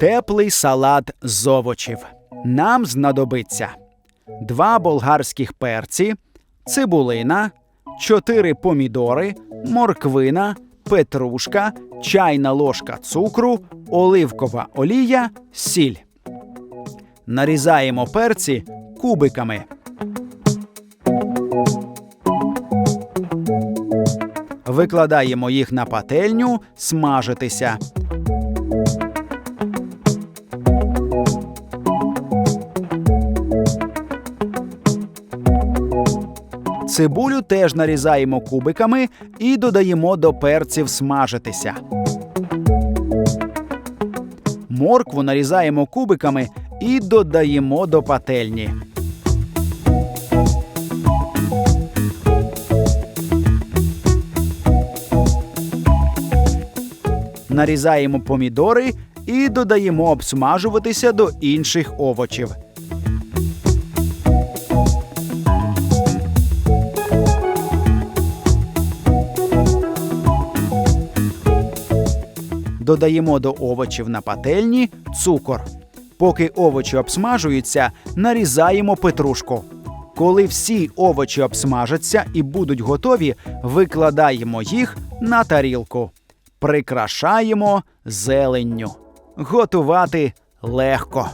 Теплий салат з овочів. Нам знадобиться два болгарських перці, цибулина, чотири помідори, морквина, петрушка, чайна ложка цукру, оливкова олія, сіль. Нарізаємо перці кубиками. Викладаємо їх на пательню смажитися. Цибулю теж нарізаємо кубиками і додаємо до перців смажитися. Моркву нарізаємо кубиками і додаємо до пательні. Нарізаємо помідори і додаємо обсмажуватися до інших овочів. Додаємо до овочів на пательні цукор. Поки овочі обсмажуються, нарізаємо петрушку. Коли всі овочі обсмажаться і будуть готові, викладаємо їх на тарілку. Прикрашаємо зеленню. Готувати легко.